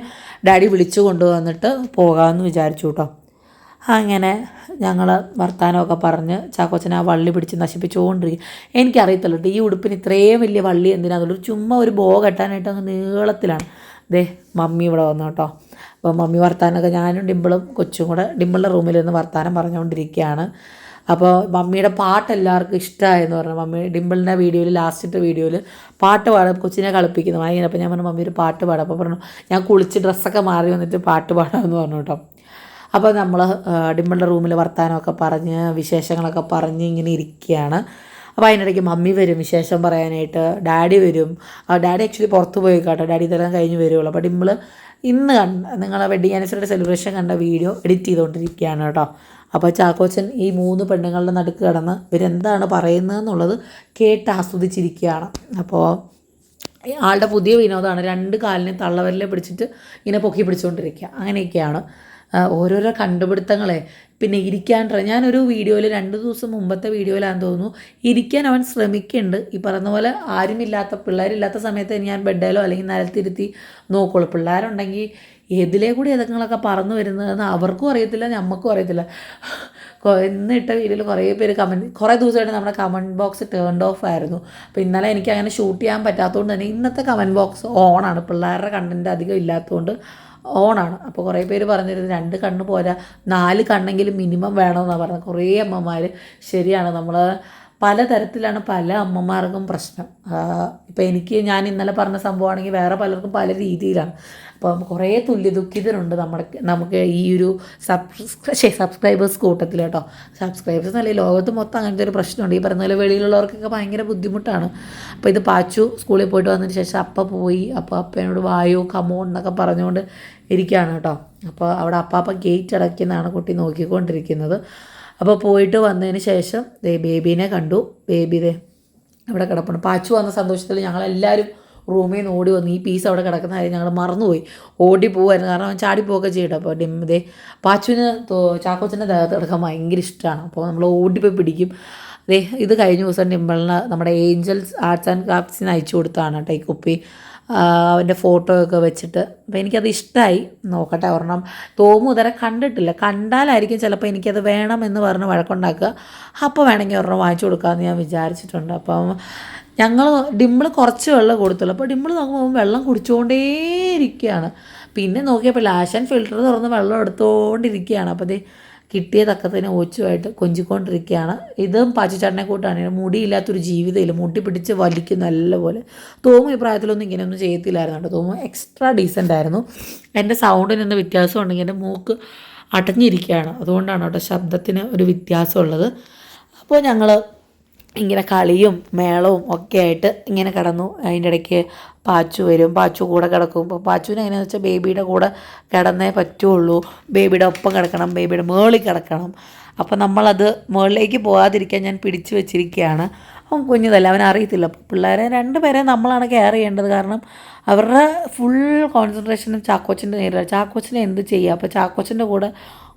ഡാഡി വിളിച്ചു കൊണ്ടുവന്നിട്ട് പോകാമെന്ന് വിചാരിച്ചു കേട്ടോ അങ്ങനെ ഞങ്ങൾ വർത്തമാനമൊക്കെ പറഞ്ഞ് ചാക്കോച്ചനെ ആ വള്ളി പിടിച്ച് നശിപ്പിച്ചുകൊണ്ടിരിക്കും എനിക്കറിയത്തില്ല ഈ ഉടുപ്പിന് ഇത്രയും വലിയ വള്ളി എന്തിനാന്നുള്ളൂ ചുമ്മാ ഒരു ബോ കെട്ടാനായിട്ട് അങ്ങ് നീളത്തിലാണ്. ദേ മമ്മി ഇവിടെ വന്നു കേട്ടോ അപ്പോൾ മമ്മി വർത്താനമൊക്കെ ഞാനും ഡിമ്പിളും കൊച്ചും കൂടെ ഡിമ്പിളിന്റെ റൂമിൽ നിന്ന് വർത്താനം പറഞ്ഞുകൊണ്ടിരിക്കുകയാണ്. അപ്പോൾ മമ്മിയുടെ പാട്ട് എല്ലാവർക്കും ഇഷ്ടമായെന്ന് പറഞ്ഞു. മമ്മി ഡിമ്പിളിന്റെ വീഡിയോയിൽ ലാസ്റ്റത്തെ വീഡിയോയിൽ പാട്ട് പാടാം കൊച്ചിനെ കളിപ്പിക്കുന്നു. അപ്പോൾ ഞാൻ പറഞ്ഞു മമ്മി ഒരു പാട്ട് പാടാം. അപ്പോൾ പറഞ്ഞു ഞാൻ കുളിച്ച് ഡ്രസ്സൊക്കെ മാറി വന്നിട്ട് പാട്ട് പാടാമെന്ന് പറഞ്ഞു കേട്ടോ. അപ്പോൾ നമ്മൾ ഡിമ്പിളിന്റെ റൂമിൽ വർത്താനമൊക്കെ പറഞ്ഞ് വിശേഷങ്ങളൊക്കെ പറഞ്ഞ് ഇങ്ങനെ ഇരിക്കുകയാണ്. അപ്പോൾ അതിനിടയ്ക്ക് മമ്മി വരും വിശേഷം പറയാനായിട്ട്. ഡാഡി വരും. ഡാഡി ആക്ച്വലി പുറത്ത് പോയി കേട്ടോ. ഡാഡി ഇതെല്ലാം കഴിഞ്ഞ് വരുള്ളൂ അപ്പോൾ ഡിമ്പിൾ ഇന്ന് കണ്ട നിങ്ങളെ വെഡിങ് ആനിവേഴ്സറിയുടെ സെലിബ്രേഷൻ കണ്ട വീഡിയോ എഡിറ്റ് ചെയ്തുകൊണ്ടിരിക്കുകയാണ് കേട്ടോ. അപ്പോൾ ചാക്കോച്ചൻ ഈ മൂന്ന് പെണ്ണുങ്ങളുടെ നടുക്ക് കിടന്ന് ഇവരെന്താണ് പറയുന്നതെന്നുള്ളത് കേട്ട് ആസ്വദിച്ചിരിക്കുകയാണ്. അപ്പോൾ ആളുടെ പുതിയ വിനോദമാണ് രണ്ട് കാലിനെ തള്ളവരലെ പിടിച്ചിട്ട് ഇങ്ങനെ പൊക്കി പിടിച്ചുകൊണ്ടിരിക്കുക അങ്ങനെയൊക്കെയാണ്. ഓരോരോ കണ്ടുപിടുത്തങ്ങളെ പിന്നെ ഇരിക്കാൻ ഞാനൊരു വീഡിയോയിൽ രണ്ട് ദിവസം മുമ്പത്തെ വീഡിയോയിലാന്ന് തോന്നുന്നു. ഇരിക്കാൻ അവൻ ശ്രമിക്കുന്നുണ്ട്. ഈ പറയുന്ന പോലെ ആരുമില്ലാത്ത പിള്ളേരില്ലാത്ത സമയത്ത് ഞാൻ ബെഡേലോ അല്ലെങ്കിൽ നിലത്തിരുത്തി നോക്കുള്ളൂ. പിള്ളേരുണ്ടെങ്കിൽ ഏതിലേ കൂടി ഏതൊക്കെങ്ങളൊക്കെ പറന്നു വരുന്നതെന്ന് അവർക്കും അറിയത്തില്ല നമുക്കും അറിയത്തില്ല. ഇന്നിട്ട വീഡിയോയിൽ കുറേ പേര് കമന്റ് കുറേ ദിവസമായിട്ട് നമ്മുടെ കമന്റ് ബോക്സ് ടേൺഡ് ഓഫ് ആയിരുന്നു. അപ്പോൾ ഇന്നലെ എനിക്ക് അങ്ങനെ ഷൂട്ട് ചെയ്യാൻ പറ്റാത്തതുകൊണ്ട് തന്നെ ഇന്നത്തെ കമന്റ് ബോക്സ് ഓണാണ് പിള്ളേരുടെ കണ്ടന്റ് അധികം ഇല്ലാത്തതുകൊണ്ട് ഓണാണ്. അപ്പോൾ കുറേ പേര് പറഞ്ഞിരുന്നു രണ്ട് കണ്ണ് പോരാ നാല് കണ്ണെങ്കിലും മിനിമം വേണമെന്നാണ് പറഞ്ഞത്. കുറേ അമ്മമാർ ശരിയാണ്. നമ്മൾ പലതരത്തിലാണ് പല അമ്മമാർക്കും പ്രശ്നം. ഇപ്പോൾ എനിക്ക് ഞാൻ ഇന്നലെ പറഞ്ഞ സംഭവമാണെങ്കിൽ വേറെ പലർക്കും പല രീതിയിലാണ്. അപ്പം കുറേ തുല്യദുഃഖിതരുണ്ട് നമ്മുടെ നമുക്ക് ഈ ഒരു സബ്സ്ക്രൈ സബ്സ്ക്രൈബേഴ്സ് കൂട്ടത്തിൽ കേട്ടോ. സബ്സ്ക്രൈബേഴ്സ് നല്ല ലോകത്ത് മൊത്തം അങ്ങനത്തെ ഒരു പ്രശ്നമുണ്ട്. ഈ പറഞ്ഞ പോലെ വെളിയിലുള്ളവർക്കൊക്കെ ഭയങ്കര ബുദ്ധിമുട്ടാണ്. അപ്പോൾ ഇത് പാച്ചു സ്കൂളിൽ പോയിട്ട് വന്നതിന് ശേഷം അപ്പ പോയി. അപ്പോൾ അപ്പനോട് വായോ കമോൺ എന്നൊക്കെ പറഞ്ഞുകൊണ്ട് ഇരിക്കുകയാണ് കേട്ടോ. അപ്പോൾ അവിടെ അപ്പാപ്പ ഗേറ്റ് അടയ്ക്കുന്നതാണ് കുട്ടി നോക്കിക്കൊണ്ടിരിക്കുന്നത്. അപ്പോൾ പോയിട്ട് വന്നതിന് ശേഷം ദേ ബേബീനെ കണ്ടു. ബേബി ദേ അവിടെ കിടപ്പുണ്ട്. പാച്ചു വന്ന സന്തോഷത്തിൽ ഞങ്ങളെല്ലാവരും റൂമിൽ നിന്ന് ഓടി വന്നു. ഈ പീസ് അവിടെ കിടക്കുന്ന കാര്യം ഞങ്ങൾ മറന്നുപോയി. ഓടി പോകുമായിരുന്നു കാരണം അവൻ ചാടി പോവുക ചെയ്യട്ടെ അപ്പോൾ ഡിമ്മതേ പാച്ചുവിന് ചാക്കോച്ചന്റെ ദേഹത്ത് കിടക്കാൻ ഭയങ്കര ഇഷ്ടമാണ്. അപ്പോൾ നമ്മൾ ഓടിപ്പോയി പിടിക്കും. ദേ ഇത് കഴിഞ്ഞ ദിവസം ഡിമ്പിളിന് നമ്മുടെ ഏഞ്ചൽസ് ആർട്സ് ആൻഡ് ക്രാഫ്റ്റ്സിന് അയച്ചു കൊടുത്തതാണ് കേട്ടോ ഈ കുപ്പി. അവന്റെ ഫോട്ടോ ഒക്കെ വെച്ചിട്ട്. അപ്പോൾ എനിക്കത് ഇഷ്ടമായി നോക്കട്ടെ ഒരെണ്ണം. തോമു ഇതുവരെ കണ്ടിട്ടില്ല. കണ്ടാലായിരിക്കും ചിലപ്പോൾ എനിക്കത് വേണമെന്ന് പറഞ്ഞ് വഴക്കുണ്ടാക്കുക. അപ്പോൾ വേണമെങ്കിൽ ഒരെണ്ണം വാങ്ങിച്ചു കൊടുക്കാമെന്ന് ഞാൻ വിചാരിച്ചിട്ടുണ്ട്. അപ്പം ഞങ്ങൾ ഡിമ്പിൾ കുറച്ച് വെള്ളം കൊടുത്തുള്ളൂ. അപ്പോൾ ഡിമ്പിൾ നോക്കുമ്പോൾ വെള്ളം കുടിച്ചുകൊണ്ടേയിരിക്കുകയാണ്. പിന്നെ നോക്കിയപ്പോൾ ലാഷൻ ഫിൽറ്റർ തുറന്ന് വെള്ളം എടുത്തുകൊണ്ടിരിക്കുകയാണ് അപ്പോൾ ദേ കിട്ടിയ തക്കത്തിന് ഓച്ചുമായിട്ട് കൊഞ്ചിക്കൊണ്ടിരിക്കുകയാണ്. ഇതും പാച്ചച്ചേട്ടനെ കൂട്ടാണ്. മുടിയില്ലാത്തൊരു ജീവിതയിൽ മുടി പിടിച്ച് വലിക്കും നല്ലപോലെ. തോമു ഈ പ്രായത്തിലൊന്നും ഇങ്ങനെയൊന്നും ചെയ്യത്തില്ലായിരുന്നു കേട്ടോ. തോമു എക്സ്ട്രാ ഡീസന്റ് ആയിരുന്നു. എന്റെ സൗണ്ടിനൊന്ന് വ്യത്യാസം ഉണ്ടെങ്കിൽ എന്റെ മൂക്ക് അടഞ്ഞിരിക്കുകയാണ്. അതുകൊണ്ടാണ് കേട്ടോ ശബ്ദത്തിന് ഒരു വ്യത്യാസമുള്ളത്. അപ്പോൾ ഞങ്ങൾ ഇങ്ങനെ കളിയും മേളവും ഒക്കെ ആയിട്ട് ഇങ്ങനെ കിടന്നു. അതിന്റെ ഇടയ്ക്ക് പാച്ചു വരും. പാച്ചു കൂടെ കിടക്കും. ഇപ്പോൾ പാച്ചുവിന് എങ്ങനെയാണെന്ന് വെച്ചാൽ ബേബിയുടെ കൂടെ കിടന്നേ പറ്റുള്ളൂ. ബേബിയുടെ ഒപ്പം കിടക്കണം. ബേബിയുടെ മേളിൽ കിടക്കണം. അപ്പോൾ നമ്മളത് മുകളിലേക്ക് പോകാതിരിക്കാൻ ഞാൻ പിടിച്ചു വെച്ചിരിക്കുകയാണ്. അവൻ കുഞ്ഞതല്ല. അവൻ അറിയത്തില്ല. പിള്ളേരെ രണ്ടുപേരെ നമ്മളാണ് കെയർ ചെയ്യേണ്ടത്. കാരണം അവരുടെ ഫുൾ കോൺസെൻട്രേഷനും ചാക്കോച്ചന്റെ നേരിലാണ്. ചാക്കോച്ചനെ എന്ത് ചെയ്യുക അപ്പോൾ ചാക്കോച്ചന്റെ കൂടെ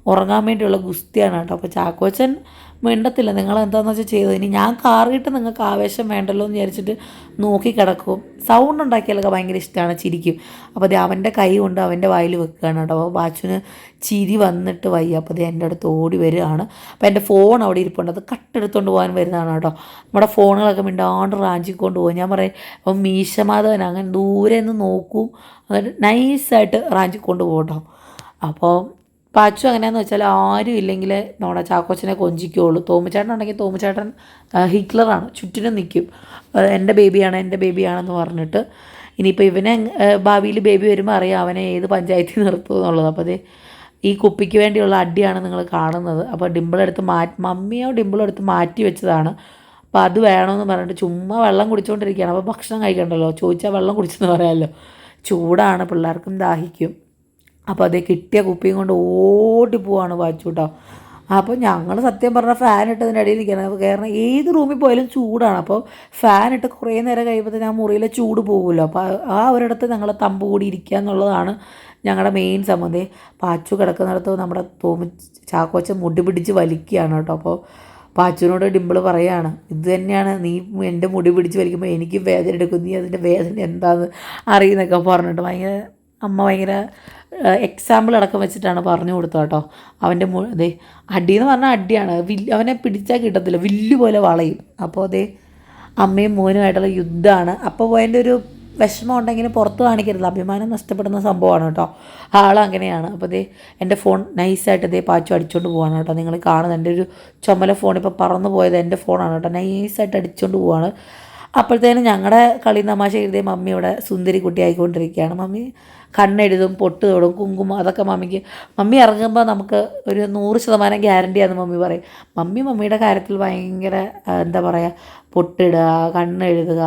ഉറങ്ങാൻ വേണ്ടിയുള്ള ഗുസ്തിയാണ് കേട്ടോ. അപ്പോൾ ചാക്കോച്ചൻ മിണ്ടത്തില്ല. നിങ്ങൾ എന്താണെന്ന് വെച്ചാൽ ചെയ്തത്? ഇനി ഞാൻ കാറിയിട്ട് നിങ്ങൾക്ക് ആവേശം വേണ്ടല്ലോ എന്ന് വിചാരിച്ചിട്ട് നോക്കി കിടക്കും. സൗണ്ട് ഉണ്ടാക്കിയാലൊക്കെ ഭയങ്കര ഇഷ്ടമാണ് ചിരിക്കും. അപ്പോൾ അത് അവന്റെ കൈ കൊണ്ട് അവന്റെ വായിൽ വെക്കുകയാണ് കേട്ടോ. അപ്പോൾ ബാച്ചുവിന് ചിരി വന്നിട്ട് വയ്യ. അപ്പോൾ അത് എന്റെ അടുത്ത് ഓടി വരികയാണ്. അപ്പോൾ എന്റെ ഫോൺ അവിടെ ഇരിപ്പുണ്ട്. അത് കട്ടെടുത്തുകൊണ്ട് പോകാൻ വരുന്നതാണ് കേട്ടോ. നമ്മുടെ ഫോണുകളൊക്കെ മിണ്ടാണ്ട് റാഞ്ചിക്കൊണ്ട് പോകും. ഞാൻ പറയും അപ്പം മീശമാധവൻ അങ്ങനെ ദൂരെ നിന്ന് നോക്കും. നൈസായിട്ട് റാഞ്ചിക്കൊണ്ട് പോകട്ടോ. കേട്ടോ അപ്പോൾ പാച്ചു എങ്ങനെയാണെന്ന് വെച്ചാൽ ആരും ഇല്ലെങ്കിൽ നമ്മുടെ ചാക്കോച്ചനെ കൊഞ്ചിക്കുള്ളൂ. തോമുചേട്ടൻ ഉണ്ടെങ്കിൽ തോമുചേട്ടൻ ഹിറ്റ്ലറാണ്. ചുറ്റിനും നിൽക്കും എന്റെ ബേബിയാണ് എന്റെ ബേബിയാണെന്ന് പറഞ്ഞിട്ട്. ഇനിയിപ്പോൾ ഇവനെ ഭാവിയിൽ ബേബി വരുമ്പോൾ അറിയാം അവനെ ഏത് പഞ്ചായത്തിൽ നിർത്തും എന്നുള്ളത്. അപ്പോൾ അതേ ഈ കുപ്പിക്ക് വേണ്ടിയുള്ള അടിയാണ് നിങ്ങൾ കാണുന്നത്. അപ്പോൾ ഡിമ്പിളെടുത്ത് മാറ്റി മമ്മിയോ ഡിമ്പിളെടുത്ത് മാറ്റി വെച്ചതാണ്. അപ്പോൾ അത് വേണമെന്ന് പറഞ്ഞിട്ട് ചുമ്മാ വെള്ളം കുടിച്ചുകൊണ്ടിരിക്കുകയാണ് അപ്പോൾ ഭക്ഷണം കഴിക്കണ്ടല്ലോ? ചോദിച്ചാൽ വെള്ളം കുടിച്ചെന്ന് പറയാമല്ലോ ചൂടാണ് പിള്ളേർക്കും ദാഹിക്കും. അപ്പോൾ അതേ കിട്ടിയ കുപ്പിയും കൊണ്ട് ഓടി പോവാണ് വാച്ചു കേട്ടോ അപ്പോൾ ഞങ്ങൾ സത്യം പറഞ്ഞാൽ ഫാൻ ഇട്ടതിന്റെ ഇടയിൽ നിൽക്കണം കാരണം ഏത് റൂമിൽ പോയാലും ചൂടാണ്. അപ്പോൾ ഫാൻ ഇട്ട് കുറേ നേരം കഴിയുമ്പോൾ ഞാൻ മുറിയിലെ ചൂട് പോകുമല്ലോ അപ്പോൾ ആ ഒരിടത്ത് ഞങ്ങൾ തമ്പ് കൂടി ഇരിക്കുക എന്നുള്ളതാണ് ഞങ്ങളുടെ മെയിൻ സംബന്ധി പാച്ചു കിടക്കുന്നിടത്ത് നമ്മുടെ തോമി ചാക്കോച്ച മുടി പിടിച്ച് വലിക്കുകയാണ് കേട്ടോ. അപ്പോൾ പാച്ചുവിനോട് ഡിമ്പിൾ പറയാണ് ഇത് തന്നെയാണ് നീ എന്റെ മുടി പിടിച്ച് വലിക്കുമ്പോൾ എനിക്ക് വേദന എടുക്കും. നീ അതിന്റെ വേദന എന്താണെന്ന് അറിയുന്നൊക്കെ പറഞ്ഞിട്ട് ഭയങ്കര അമ്മ ഭയങ്കര എക്സാമ്പിൾ അടക്കം വെച്ചിട്ടാണ് പറഞ്ഞു കൊടുത്തത് കേട്ടോ. അവന്റെ മു അതെ എന്ന് പറഞ്ഞാൽ അടിയാണ്. വില്ല് അവനെ പിടിച്ചാൽ കിട്ടത്തില്ല. വില്ല് പോലെ വളയും. അപ്പോൾ അതേ അമ്മയും മോനുമായിട്ടുള്ള യുദ്ധമാണ്. അപ്പോൾ അതിന്റെ ഒരു വിഷമം ഉണ്ടെങ്കിലും പുറത്ത് കാണിക്കരുത്. അഭിമാനം നഷ്ടപ്പെടുന്ന സംഭവമാണ് കേട്ടോ. ആൾ അങ്ങനെയാണ്. അപ്പോൾ ഇതേ എന്റെ ഫോൺ നൈസായിട്ട് ദേ പാച്ചു അടിച്ചുകൊണ്ട് പോവാണ് കേട്ടോ. നിങ്ങൾ കാണുന്നത് എന്റെ ഒരു ചുമല ഫോൺ ഇപ്പോൾ പറന്നു പോയത് എന്റെ ഫോണാണ് കേട്ടോ. നൈസായിട്ട് അടിച്ചുകൊണ്ട് പോവാണ്. അപ്പോഴത്തേനും ഞങ്ങളുടെ കളി തമാശ എഴുതിയ മമ്മി സുന്ദരി കുട്ടി ആയിക്കൊണ്ടിരിക്കുകയാണ്. മമ്മി കണ്ണെഴുതും പൊട്ട് തൊടും കുങ്കുമം അതൊക്കെ മമ്മിക്ക്. മമ്മി ഇറങ്ങുമ്പോൾ നമുക്ക് ഒരു നൂറ് ശതമാനം ഗ്യാരണ്ടിയാണെന്ന് മമ്മി പറയും. മമ്മി മമ്മിയുടെ കാര്യത്തിൽ ഭയങ്കര എന്താ പറയുക പൊട്ടിടുക കണ്ണെഴുതുക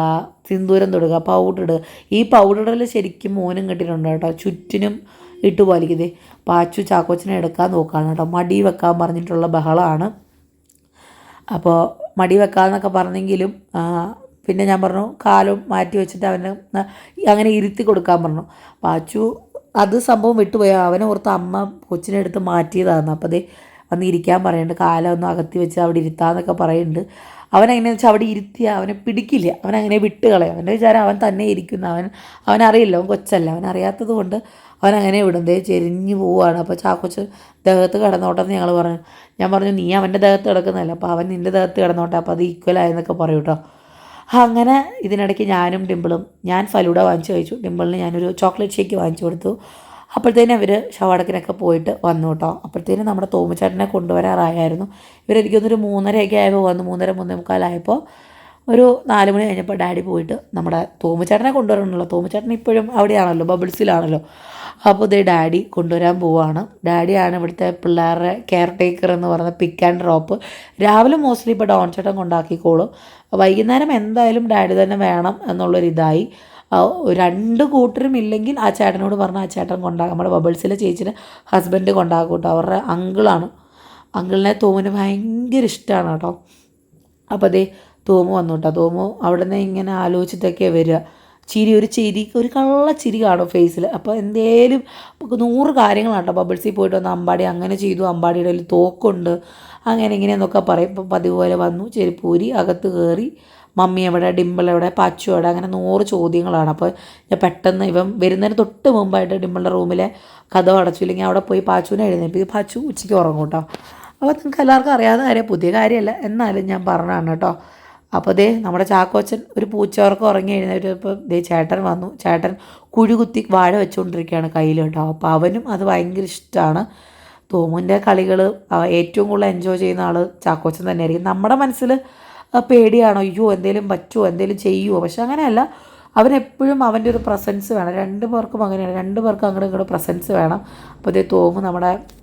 സിന്ദൂരം തൊടുക പൗഡർ ഇടുക. ഈ പൗഡറിൽ ശരിക്കും മോനും കിട്ടിയിട്ടുണ്ട് കേട്ടോ. ചുറ്റിനും ഇട്ട് പാലിക്കുന്നത് പാച്ചു ചാക്കോച്ചനെ എടുക്കാൻ നോക്കുകയാണ് കേട്ടോ. മടി വെക്കാൻ പറഞ്ഞിട്ടുള്ള ബഹളമാണ് അപ്പോൾ മടി വെക്കാന്നൊക്കെ പറഞ്ഞെങ്കിലും പിന്നെ ഞാൻ പറഞ്ഞു കാലും മാറ്റി വെച്ചിട്ട് അവന് അങ്ങനെ ഇരുത്തി കൊടുക്കാൻ പറഞ്ഞു. പാച്ചു അത് സംഭവം വിട്ടുപോയി. അവനെ ഓർത്ത് അമ്മ കൊച്ചിനെ എടുത്ത് മാറ്റിയതാണ് അപ്പോൾ അതേ വന്ന് ഇരിക്കാൻ പറയുന്നുണ്ട് കാലം ഒന്ന് അകത്തി വെച്ച് അവിടെ ഇരുത്താന്നൊക്കെ പറയുന്നുണ്ട് അവൻ വെച്ചാൽ അവിടെ ഇരുത്തിയ അവനെ പിടിക്കില്ല. അവൻ അങ്ങനെ വിട്ട് കളയും. അവന്റെ വിചാരം അവൻ തന്നെ ഇരിക്കുന്നു. അവൻ അവനറിയില്ല അവൻ കൊച്ചല്ല. അവൻ കൊണ്ട് അവൻ അങ്ങനെ വിടും. ദേ ചെരിഞ്ഞു പോവുകയാണ് അപ്പോൾ ചാക്കൊച്ച് ദേഹത്ത് കിടന്നോട്ടെന്ന് ഞങ്ങൾ പറഞ്ഞു. ഞാൻ പറഞ്ഞു നീ അവന്റെ ദേഹത്ത് കിടക്കുന്നതല്ല? അപ്പോൾ അവൻ നിന്റെ ദേഹത്ത് കിടന്നോട്ടെ. അപ്പോൾ അത് ഈക്വലായെന്നൊക്കെ പറയും കേട്ടോ അങ്ങനെ ഇതിനിടയ്ക്ക് ഞാനും ഡിമ്പിളും ഞാൻ ഫലൂഡ വാങ്ങിച്ചു കഴിച്ചു. ഡിമ്പിളിന് ഞാനൊരു ചോക്ലേറ്റ് ഷേക്ക് വാങ്ങിച്ചു കൊടുത്തു. അപ്പോഴത്തേനും അവർ ഷവാടക്കിനൊക്കെ പോയിട്ട് വന്നു കേട്ടോ. അപ്പോഴത്തേനും നമ്മുടെ തോമുചേട്ടനെ കൊണ്ടുവരാറായായിരുന്നു. ഇവരെനിക്കൊന്നൊരു മൂന്നരയൊക്കെ ആയപ്പോൾ വന്നു. മൂന്നര മൂന്നേ മുക്കാലായപ്പോൾ ഒരു നാല് മണി കഴിഞ്ഞപ്പോൾ ഡാഡി പോയിട്ട് നമ്മുടെ തോമുചേട്ടനെ കൊണ്ടുവരണമല്ലോ തോമുചേട്ടൻ ഇപ്പോഴും അവിടെയാണല്ലോ ബബിൾസിലാണല്ലോ. അപ്പോൾ ഇതേ ഡാഡി കൊണ്ടുവരാൻ പോവാണ്. ഡാഡിയാണ് ഇവിടുത്തെ പിള്ളേരുടെ കെയർ ടേക്കർ എന്ന് പറയുന്ന പിക്ക് ആൻഡ് ഡ്രോപ്പ് രാവിലെ മോസ്റ്റ്ലി ഇപ്പോൾ ഡോൺ ചേട്ടൻ കൊണ്ടാക്കിക്കോളും. വൈകുന്നേരം എന്തായാലും ഡാഡി തന്നെ വേണം എന്നുള്ളൊരിതായി രണ്ട് കൂട്ടരും ഇല്ലെങ്കിൽ ആ ചേട്ടനോട് പറഞ്ഞാൽ ആ ചേട്ടൻ കൊണ്ടാകും നമ്മുടെ ബബിൾസിലെ ചേച്ചിയുടെ ഹസ്ബൻഡ് കൊണ്ടാക്കും കേട്ടോ അവരുടെ അങ്കിളാണ് അങ്കിളിനെ തോമന് ഭയങ്കര ഇഷ്ടമാണ് കേട്ടോ. അപ്പോൾ അതേ തോമു വന്നു കേട്ടോ തോമു അവിടെ നിന്ന് ഇങ്ങനെ ആലോചിച്ചിട്ടൊക്കെ വരിക. ചിരി ഒരു ചിരി ഒരു കള്ള ചിരി കാണും ഫേസിൽ അപ്പോൾ എന്തേലും നൂറ് കാര്യങ്ങളാണ് കേട്ടോ. ബബിൾസിൽ പോയിട്ട് വന്ന് അമ്പാടി അങ്ങനെ ചെയ്തു. അമ്പാടിയുടെ ഒരു തോക്കുണ്ട്. അങ്ങനെ ഇങ്ങനെയെന്നൊക്കെ പറയും. ഇപ്പം പതിവ് പോലെ വന്നു. ചെരുപ്പൂരി അകത്ത് കയറി മമ്മി എവിടെ ഡിമ്പിൾ എവിടെ പാച്ചു എവിടെ അങ്ങനെ നൂറ് ചോദ്യങ്ങളാണ്. അപ്പോൾ ഞാൻ പെട്ടെന്ന് ഇവൻ വരുന്നതിന് തൊട്ട് മുമ്പായിട്ട് ഡിമ്പിളിന്റെ റൂമിലെ കഥ അടച്ചില്ലെങ്കിൽ അവിടെ പോയി പാച്ചുവിനെ എഴുന്നേൽപ്പിക്കും. പാച്ചു ഉച്ചയ്ക്ക് ഉറങ്ങും കേട്ടോ. അപ്പോൾ നിങ്ങൾക്ക് എല്ലാവർക്കും അറിയാവുന്ന കാര്യം പുതിയ കാര്യമല്ല. എന്നാലും ഞാൻ പറഞ്ഞതാണ് കേട്ടോ. അപ്പോൾ ദേ നമ്മുടെ ചാക്കോച്ചൻ ഒരു പൂച്ചവർക്ക് ഉറങ്ങി എഴുന്നേറ്റപ്പോൾ ദേ ചേട്ടൻ വന്നു. ചേട്ടൻ കുഴികുത്തി വാഴ വെച്ചുകൊണ്ടിരിക്കുകയാണ് കയ്യിൽ കേട്ടോ. അപ്പോൾ അവനും അത് ഭയങ്കര ഇഷ്ടമാണ്. തോമുന്റെ കളികൾ ഏറ്റവും കൂടുതൽ എൻജോയ് ചെയ്യുന്ന ആൾ ചാക്കോച്ചൻ തന്നെയായിരിക്കും. നമ്മുടെ മനസ്സിൽ പേടിയാണോ അയ്യോ എന്തെങ്കിലും പറ്റുമോ എന്തെങ്കിലും ചെയ്യുമോ പക്ഷെ അങ്ങനെയല്ല. അവനെപ്പോഴും അവന്റെ ഒരു പ്രസൻസ് വേണം. രണ്ട് പേർക്കും അങ്ങനെയാണ്. രണ്ട് പേർക്കും അങ്ങോട്ടും ഇങ്ങോട്ടും പ്രസൻസ് വേണം. അപ്പോൾ ഇതേ തോമു നമ്മുടെ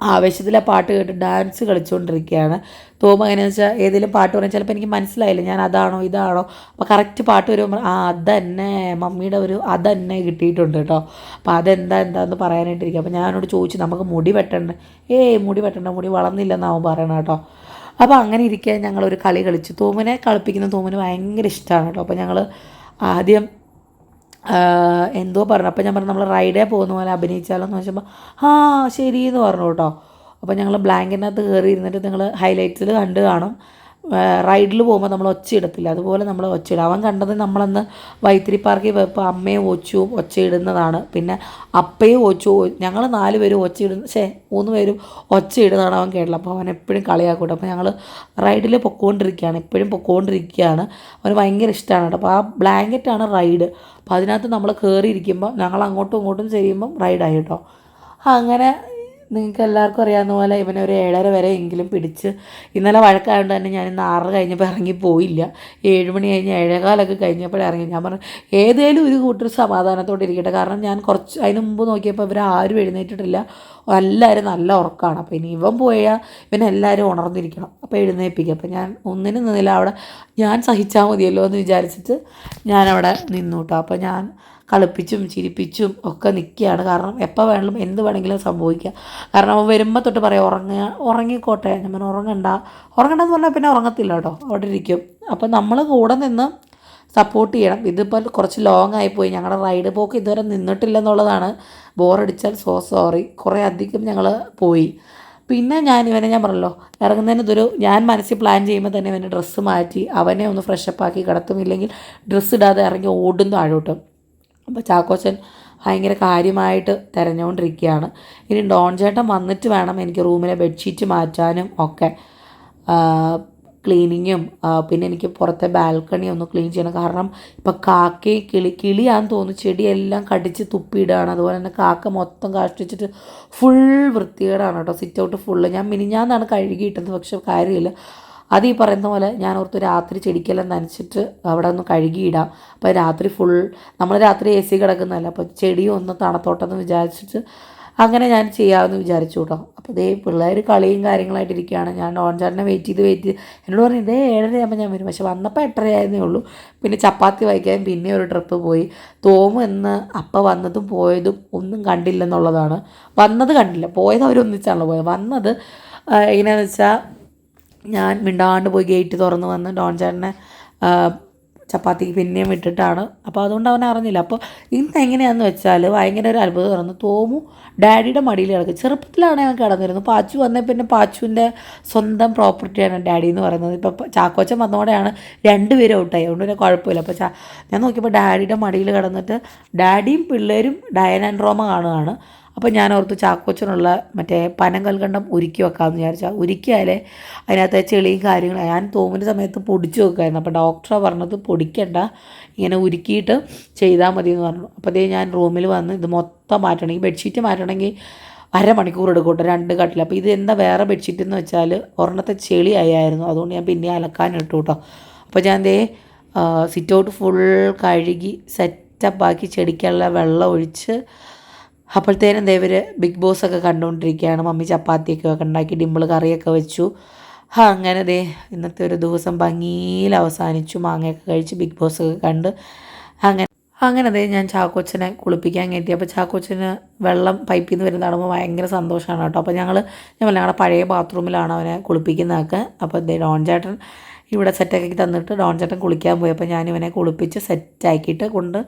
ആവേശത്തിലെ പാട്ട് കേട്ട് ഡാൻസ് കളിച്ചുകൊണ്ടിരിക്കുകയാണ് തോമ എങ്ങനെയാണെന്ന് വെച്ചാൽ ഏതെങ്കിലും പാട്ട് പറഞ്ഞാൽ ചിലപ്പോൾ എനിക്ക് മനസ്സിലായില്ല. ഞാൻ അതാണോ ഇതാണോ? അപ്പോൾ കറക്റ്റ് പാട്ട് വരുമ്പോൾ ആ അതന്നെ മമ്മിയുടെ ഒരു അതന്നെ കിട്ടിയിട്ടുണ്ട് കേട്ടോ അപ്പോൾ അതെന്താ എന്താന്ന് പറയാനായിട്ടിരിക്കുക അപ്പോൾ ഞാനോട് ചോദിച്ചു നമുക്ക് മുടി വെട്ടണ്ട. ഏയ് മുടി വെട്ടണ്ട മുടി വളർന്നില്ലെന്നാവും പറയണം കേട്ടോ അപ്പോൾ അങ്ങനെ ഇരിക്കാൻ ഞങ്ങളൊരു കളി കളിച്ചു. തോമനെ കളിപ്പിക്കുന്ന തോമന് ഭയങ്കര ഇഷ്ടമാണ് കേട്ടോ അപ്പോൾ ഞങ്ങൾ ആദ്യം എന്തോ പറഞ്ഞു. അപ്പോൾ ഞാൻ പറഞ്ഞു നമ്മൾ റൈഡേ പോകുന്ന പോലെ അഭിനയിച്ചാലോ എന്ന് ചോദിച്ചപ്പോൾ ആ ശരി എന്ന് പറഞ്ഞു കേട്ടോ അപ്പോൾ ഞങ്ങൾ ബ്ലാങ്കിനകത്ത് കയറി ഇരുന്നിട്ട് നിങ്ങൾ ഹൈലൈറ്റ്സിൽ കണ്ട് കാണും. റൈഡിൽ പോകുമ്പോൾ നമ്മൾ ഒച്ചയിടത്തില്ല അതുപോലെ നമ്മൾ ഒച്ചയിടും അവൻ കണ്ടത് നമ്മളന്ന് വൈത്തിരി പാർക്കിൽ പോയപ്പോൾ അമ്മയും ഒച്ചയും ഒച്ചയിടുന്നതാണ് പിന്നെ അപ്പയും ഒച്ചു ഞങ്ങൾ നാല് പേരും ഒച്ചയിടുന്ന ശേ മൂന്ന് പേരും ഒച്ചയിടുന്നതാണ് അവൻ കേട്ടില്ല അപ്പോൾ അവൻ എപ്പോഴും കളിയാക്കൂട്ടെ. അപ്പോൾ ഞങ്ങൾ റൈഡിൽ പൊക്കോണ്ടിരിക്കുകയാണ്. എപ്പോഴും പൊക്കോണ്ടിരിക്കുകയാണ്. അവന് ഭയങ്കര ഇഷ്ടമാണ് കേട്ടോ. അപ്പോൾ ആ ബ്ലാങ്കറ്റാണ് റൈഡ്. അപ്പോൾ അതിനകത്ത് നമ്മൾ കയറിയിരിക്കുമ്പോൾ ഞങ്ങൾ അങ്ങോട്ടും ഇങ്ങോട്ടും ചെയ്യുമ്പം റൈഡായി കേട്ടോ. അങ്ങനെ നിങ്ങൾക്ക് എല്ലാവർക്കും അറിയാവുന്ന പോലെ ഇവനെ ഒരു ഏഴര വരെ എങ്കിലും പിടിച്ച് ഇന്നലെ വഴക്കായതുകൊണ്ട് തന്നെ ഞാൻ ഇന്ന് ആറ് കഴിഞ്ഞപ്പോൾ ഇറങ്ങി പോയില്ല. ഏഴ് മണി കഴിഞ്ഞ് ഏഴേകാലൊക്കെ കഴിഞ്ഞപ്പോഴേ ഇറങ്ങി. ഞാൻ പറഞ്ഞു ഏതേലും ഒരു കൂട്ടർ സമാധാനത്തോടെ ഇരിക്കട്ടെ. കാരണം ഞാൻ കുറച്ച് അതിന് മുമ്പ് നോക്കിയപ്പോൾ ഇവർ ആരും എഴുന്നേറ്റിട്ടില്ല. എല്ലാവരും നല്ല ഉറക്കമാണ് അപ്പോൾ ഇനി ഇവൻ പോയാൽ ഇവനെല്ലാവരും ഉണർന്നിരിക്കണം. അപ്പോൾ എഴുന്നേൽപ്പിക്കുക അപ്പോൾ ഞാൻ ഒന്നിനും നിന്നില്ല. അവിടെ ഞാൻ സഹിച്ചാൽ മതിയല്ലോ എന്ന് വിചാരിച്ചിട്ട് ഞാനവിടെ നിന്നു കേട്ടോ അപ്പോൾ ഞാൻ കളിപ്പിച്ചും ചിരിപ്പിച്ചും ഒക്കെ നിൽക്കുകയാണ്. കാരണം എപ്പോൾ വേണമെങ്കിലും എന്ത് വേണമെങ്കിലും സംഭവിക്കുക കാരണം അവൻ വരുമ്പോൾ തൊട്ട് പറയാം ഉറങ്ങുക ഉറങ്ങിക്കോട്ടെ. ഞാൻ പറഞ്ഞു ഉറങ്ങണ്ട. ഉറങ്ങണ്ടെന്ന് പറഞ്ഞാൽ പിന്നെ ഉറങ്ങത്തില്ല കേട്ടോ. അവിടെ ഇരിക്കും. അപ്പം നമ്മൾ കൂടെ നിന്ന് സപ്പോർട്ട് ചെയ്യണം. ഇതിപ്പോൾ കുറച്ച് ലോങ് ആയിപ്പോയി ഞങ്ങളുടെ റൈഡ് പോക്ക് ഇതുവരെ നിന്നിട്ടില്ലെന്നുള്ളതാണ്. ബോറടിച്ചാൽ സോ സോറി കുറേ അധികം ഞങ്ങൾ പോയി. പിന്നെ ഞാൻ ഇവനെ ഞാൻ പറഞ്ഞല്ലോ ഇറങ്ങുന്നതിന് ഇതൊരു ഞാൻ മനസ്സിൽ പ്ലാൻ ചെയ്യുമ്പോൾ തന്നെ ഇവന്റെ ഡ്രസ്സ് മാറ്റി അവനെ ഒന്ന് ഫ്രഷപ്പ് ആക്കി കിടത്തും. ഇല്ലെങ്കിൽ ഡ്രസ്സ് ഇടാതെ ഇറങ്ങി ഓടും താഴോട്ടും. അപ്പോൾ ചാക്കോച്ചൻ ഭയങ്കര കാര്യമായിട്ട് തിരഞ്ഞുകൊണ്ടിരിക്കുകയാണ് ഇനി ഡോൺ ചേട്ടൻ വന്നിട്ട് വേണം എനിക്ക് റൂമിലെ ബെഡ്ഷീറ്റ് മാറ്റാനും ഒക്കെ. ക്ലീനിങ്ങും പിന്നെ എനിക്ക് പുറത്തെ ബാൽക്കണി ഒന്ന് ക്ലീൻ ചെയ്യണം. കാരണം ഇപ്പം കാക്കയും കിളി കിളിയാന്ന് തോന്നുന്നു ചെടിയെല്ലാം കടിച്ച് തുപ്പിയിടുകയാണ്. അതുപോലെ തന്നെ കാക്ക മൊത്തം കാഷ്ടിച്ചിട്ട് ഫുൾ വൃത്തികേടാണ് കേട്ടോ. സിറ്റ് ഔട്ട് ഫുള്ള് ഞാൻ മിനിഞ്ഞാന്നാണ് കഴുകിയിട്ടത് പക്ഷെ കാര്യമില്ല. അത് ഈ പറയുന്ന പോലെ ഞാൻ ഓർത്ത് രാത്രി ചെടിക്കെല്ലാം നനച്ചിട്ട് അവിടെ ഒന്ന് കഴുകിയിടാം. അപ്പോൾ രാത്രി ഫുൾ നമ്മൾ രാത്രി എ സി കിടക്കുന്നതല്ല അപ്പോൾ ചെടിയും ഒന്ന് തണുത്തോട്ടെന്ന് വിചാരിച്ചിട്ട് അങ്ങനെ ഞാൻ ചെയ്യാമെന്ന് വിചാരിച്ചു കേട്ടോ. അപ്പോൾ ഇതേ പിള്ളേർ കളിയും കാര്യങ്ങളായിട്ടിരിക്കുകയാണ് ഞാൻ ഡോൺ വെയിറ്റ് ചെയ്ത് വെയിറ്റ് ചെയ്ത്. എന്നോട് പറഞ്ഞു ഇതേ ഏഴരയാകുമ്പോൾ ഞാൻ വരും. പക്ഷെ വന്നപ്പോൾ എട്ടരയായിരുന്നേ ഉള്ളൂ. പിന്നെ ചപ്പാത്തി വായിക്കാൻ പിന്നെ ഒരു ട്രിപ്പ് പോയി. തോമു എന്ന് അപ്പം വന്നതും പോയതും ഒന്നും കണ്ടില്ലെന്നുള്ളതാണ്. വന്നത് കണ്ടില്ല. പോയത് അവരൊന്നിച്ചാണല്ലോ പോയത്. വന്നത് എങ്ങനെയാണെന്ന് വെച്ചാൽ ഞാൻ മിണ്ടാണ്ട് പോയി ഗേറ്റ് തുറന്ന് വന്ന് ഡോൺ ചേട്ടനെ ചപ്പാത്തിക്ക് പിന്നെയും ഇട്ടിട്ടാണ്. അപ്പോൾ അതുകൊണ്ട് അവൻ അറിഞ്ഞില്ല. അപ്പോൾ ഇന്ന് എങ്ങനെയാണെന്ന് വെച്ചാൽ ഭയങ്കര ഒരു അത്ഭുതം തുറന്ന് തോമു ഡാഡിയുടെ മടിയിൽ കിടക്കും. ചെറുപ്പത്തിലാണ് ഞാൻ കിടന്നിരുന്നത്. പാച്ചു വന്നേ പിന്നെ പാച്ചുവിന്റെ സ്വന്തം പ്രോപ്പർട്ടിയാണ് ഡാഡി എന്ന് പറയുന്നത്. ഇപ്പോൾ ചാക്കോച്ചൻ വന്നതോടെയാണ് രണ്ടുപേരും ഔട്ടായി അതുകൊണ്ട് പിന്നെ കുഴപ്പമില്ല. അപ്പോൾ ഞാൻ നോക്കിയപ്പോൾ ഡാഡിയുടെ മടിയിൽ കിടന്നിട്ട് ഡാഡിയും പിള്ളേരും ഡയൻ ആൻഡ് റോമ കാണുകയാണ്. അപ്പോൾ ഞാൻ ഓർത്ത് ചാക്കോച്ചനുള്ള മറ്റേ പനം കൽക്കണ്ടം ഉരുക്കി വെക്കാമെന്ന് വിചാരിച്ചാൽ ഉരുക്കിയാലേ അതിനകത്ത് ചെളിയും കാര്യങ്ങളും ഞാൻ തോമിന്റെ സമയത്ത് പൊടിച്ച് വെക്കുമായിരുന്നു. അപ്പോൾ ഡോക്ടറെ പറഞ്ഞത് പൊടിക്കണ്ട ഇങ്ങനെ ഉരുക്കിയിട്ട് ചെയ്താൽ മതി എന്ന് പറഞ്ഞു. അപ്പോൾ അതേ ഞാൻ റൂമിൽ വന്ന് ഇത് മൊത്തം മാറ്റണമെങ്കിൽ ബെഡ്ഷീറ്റ് മാറ്റണമെങ്കിൽ അരമണിക്കൂർ എടുക്കും കേട്ടോ രണ്ട് കട്ടിൽ. അപ്പോൾ ഇത് എന്താ വേറെ ബെഡ്ഷീറ്റ് എന്ന് വെച്ചാൽ ഒരെണ്ണത്തെ ചെളി ആയായിരുന്നു അതുകൊണ്ട് ഞാൻ പിന്നെ അലക്കാനിട്ടു കേട്ടോ. അപ്പോൾ ഞാൻ ദേ സിറ്റ് ഔട്ട് ഫുൾ കഴുകി സെറ്റപ്പാക്കി ചെടിക്കുള്ള വെള്ളം ഒഴിച്ച് അപ്പോഴത്തേനും ദേവർ ബിഗ് ബോസ് ഒക്കെ കണ്ടുകൊണ്ടിരിക്കുകയാണ്. മമ്മി ചപ്പാത്തിയൊക്കെ ഒക്കെ ഉണ്ടാക്കി ഡിമ്പിൾ കറിയൊക്കെ വെച്ചു. ആ, അങ്ങനെ ദേ ഇന്നത്തെ ഒരു ദിവസം ഭംഗിയിൽ അവസാനിച്ചു. മാങ്ങയൊക്കെ കഴിച്ച് ബിഗ് ബോസ് ഒക്കെ കണ്ട് അങ്ങനെ അങ്ങനെ ദേ ഞാൻ ചാക്കോച്ചനെ കുളിപ്പിക്കാൻ കയറ്റി. അപ്പോൾ ചാക്കോച്ചന് വെള്ളം പൈപ്പിൽ നിന്ന് വരുന്ന കാണുമ്പോൾ ഭയങ്കര സന്തോഷമാണ് കേട്ടോ. അപ്പോൾ ഞങ്ങൾ ഞാൻ ഞങ്ങളുടെ പഴയ ബാത്റൂമിലാണ് അവനെ കുളിപ്പിക്കുന്നതൊക്കെ. അപ്പോൾ ദേ ഡോൺ ചേട്ടൻ ഇവിടെ സെറ്റാക്കി തന്നിട്ട് ഡോൺ ചേട്ടൻ കുളിക്കാൻ പോയി. അപ്പോൾ ഞാൻ ഇവനെ കുളിപ്പിച്ച് സെറ്റാക്കിയിട്ട് കൊണ്ട്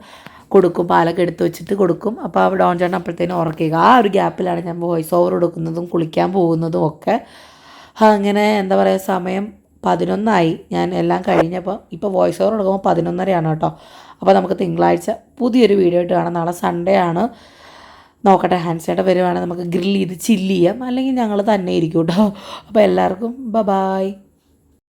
കൊടുക്കും. പാലൊക്കെ എടുത്ത് വെച്ചിട്ട് കൊടുക്കും. അപ്പോൾ അവിടെ ഡോൺ ചേട്ടൻ അപ്പോഴത്തേനും ഉറക്കുക ആ ഒരു ഗ്യാപ്പിലാണ് ഞാൻ വോയിസ് ഓവർ കൊടുക്കുന്നതും കുളിക്കാൻ പോകുന്നതും ഒക്കെ. അങ്ങനെ എന്താ പറയുക സമയം പതിനൊന്നായി. ഞാൻ എല്ലാം കഴിഞ്ഞപ്പോൾ ഇപ്പോൾ വോയിസ് ഓവർ കൊടുക്കുമ്പോൾ പതിനൊന്നരയാണ് കേട്ടോ. അപ്പോൾ നമുക്ക് തിങ്കളാഴ്ച പുതിയൊരു വീഡിയോ ആയിട്ട് കാണാം. നാളെ സൺഡേ ആണ്. നോക്കട്ടെ ഹാൻഡ് സൈഡ് വരുവാണെങ്കിൽ നമുക്ക് ഗ്രിൽ ചെയ്ത് ചില്ല് ചെയ്യാം. അല്ലെങ്കിൽ ഞങ്ങൾ തന്നെ ഇരിക്കും കേട്ടോ. അപ്പോൾ എല്ലാവർക്കും ബ ബായ്